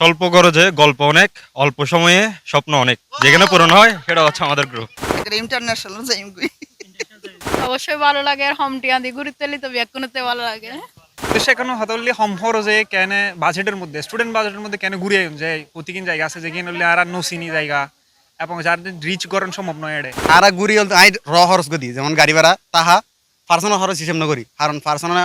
স্বল্প খরচে গল্প অনেক অল্প সময়ে স্বপ্ন অনেক। যেখানে পূরণ হয় সেটা হচ্ছে আমাদের গ্রুপ। ইন্টারন্যাশনাল অবশ্যই ভালো লাগে আর হোম টিয়া দিয়ে ঘুরতে তো ব্যাক করতে ভালো লাগে। সেখানে হতলি হম খরচে কেন বাজেটের মধ্যে স্টুডেন্ট বাজেটের মধ্যে কেন ঘুরে যে প্রতিকিন জায়গা আছে যেখানে হলে আর নসিনি জায়গা এবং যার রিচ করেন সম্ভব নয় এড়ে। আর গুড়ি হল আই র খরচ গদি যেমন গাড়ি ভাড়া তাহা পার্সোনাল খরচ হিসেব নকরি কারণ পার্সোনাল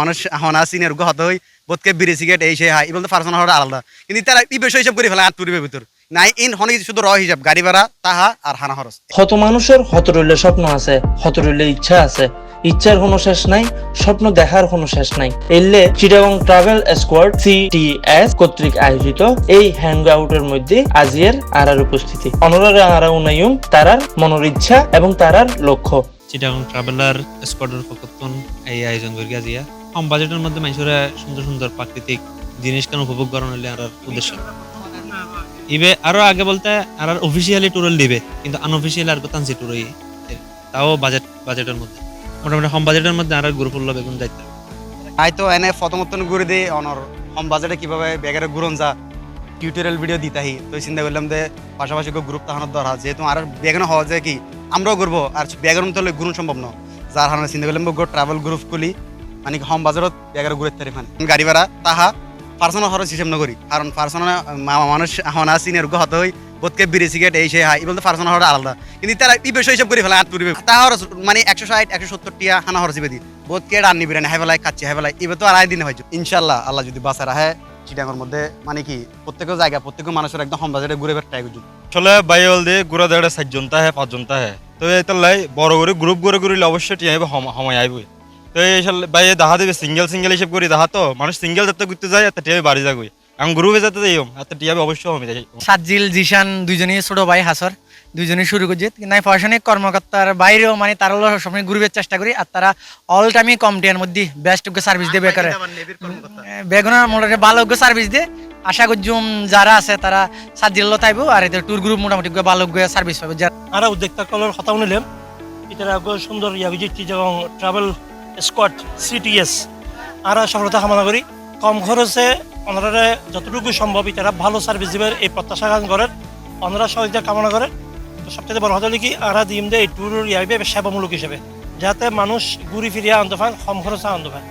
মানুষ হনা সিনিয়র গো হত হই বোধকে বিড়ি, সিগারেট, এই সেই হাই এগুলো তো পার্সোনাল খরচ আলাদা। কিন্তু তারা এই বিষয় হিসাব করে ফেলে আট পরিবের ভিতর। নাই ইন হনে শুধু র হিসাব, গাড়ি ভাড়া, তাহা আর হানা খরচ। হত মানুষের হত রইলে স্বপ্ন আছে হত রইলে ইচ্ছা আছে। ইচ্ছার কোনো শেষ নাই, স্বপ্ন দেখার কোনো শেষ নাই। এলে চিটাগং ট্রাভেল স্কোয়াড, সিটিএস কর্তৃক আয়োজিত এই হ্যাং আউটের মধ্যে আজিয়ের আরার উপস্থিতি। অনরারে আরা উনায়ুম তারার মনোর ইচ্ছা এবং তারার লক্ষ্য। চিটাগং ট্রাভেলার স্কোয়াডের পক্ষতন এই আয়োজন করি গিয়া কম বাজেটের মধ্যে মানুষেরা সুন্দর সুন্দর প্রাকৃতিক জিনিস কেন উপভোগ করানো হলে আর উদ্দেশ্য। ইবে আরও আগে বলতে আর আর অফিসিয়ালি ট্যুরল দিবে, কিন্তু আনঅফিসিয়ালি আর কোথাও ট্যুরই তাও বাজেট বাজেটের মধ্যে। মোটামুটি কম বাজেটের মধ্যে আর গ্রুপ হলো বেগুন আই তো এনে ফতমতন ঘুরে দিই অনর। কম বাজেটে কীভাবে ব্যাগের ঘুরন যা। টিউটোরিয়াল ভিডিও দিতাহি। তো চিন্তা করলাম যে পাশাপাশি গ্রুপ তাহানোর দরকার যেহেতু আর ব্যাগের হওয়া যায় কি আমরাও ঘুরবো আর ব্যাগের তো ঘুরুন সম্ভব না। যার হারণে চিন্তা করলাম গো ট্রাভেল গ্রুপ খুলি মানে কম বাজারত ব্যাগের ঘুরে তারি মানে। গাড়ি ভাড়া, তাহা পার্সোনাল খরচ হিসেব নকরি। কারণ পার্সোনাল মানুষ হনা সিনিয়র গো হত হই বোধকে বিড়ি সিগারেট এই সেই হাই এগুলো পার্সোনাল খরচ আলাদা। কিন্তু তারা এই বিষয় হিসাব করে ফেলে, আট পরিবে তাহা খরচ মানে একশো ষাট, একশো সত্তর টিয়া হানা খরচ বেদি। বোধকে রান নিবি রানি হাই বেলায় খাচ্ছি, হাই বেলায়, এবার তো আড়াই দিনে হয়েছে ইনশাল্লাহ আল্লাহ যদি বাসা রাহে চিটাঙ্গর মধ্যে মানে কি প্রত্যেক জায়গা প্রত্যেক মানুষের একদম কম বাজারে ঘুরে ট্রাই করছি আসলে বাইল দিয়ে ঘুরা দেড়ে সাতজন তাহে পাঁচজন তাহে তো এই তাল্লাই বড় করে গ্রুপ করে ঘুরিলে অবশ্যই টিয়া সময় আইবই। তো এই সালে বাইরে দেবে সিঙ্গেল সিঙ্গেল হিসেব করি দেখা তো? মানুষ সিঙ্গেল যাতে ঘুরতে যায় এত টিয়া বাড়ি যাগুই এখন গ্রুপে যাতে যাই এত টিয়া অবশ্যই হবে যাই সাজ্জিল জিশান দুইজনই ছোট ভাই হাসর। দুইজনই শুরু করছে নাই প্রশাসনিক কর্মকর্তার বাইরেও মানে তারা সবসময় গ্রুপের চেষ্টা করি আর তারা অল টাইমই কম টিয়ার মধ্যে বেস্ট সার্ভিস দিয়ে বেকারে। বেগুনের মোটামুটি ভালো সার্ভিস দিয়ে। আশা করছুম যারা আছে তারা সাজ্জিল তাইব আর এদের ট্যুর গ্রুপ মোটামুটি ভালো সার্ভিস পাবে। যারা আরা উদ্যোক্তাসকলৰ কথা শুনিলে এতিয়া আকৌ সুন্দৰ ইয়াবিজিত চিটাগং ট্রাভেল স্কোয়াড সিটিএস। আরা সফলতা কামনা করি কম খরচে ওনারা যতটুকু সম্ভব ইতারা ভালো সার্ভিস দিবে এই প্রত্যাশা করেন। ওনারা সহযোগিতা কামনা করে তো সবচেয়ে বড় কথা হলো কি, আরা দিম দে এই ট্যুর ইয়াবে সেবামূলক হিসেবে, যাতে মানুষ ঘুরি ফিরিয়ে আনন্দ পান, কম খরচে আনন্দ পায়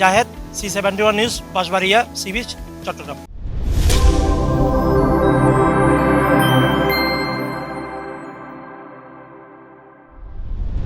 Zahed, C seventy one news, Banshbaria, sea beach, Chattogram.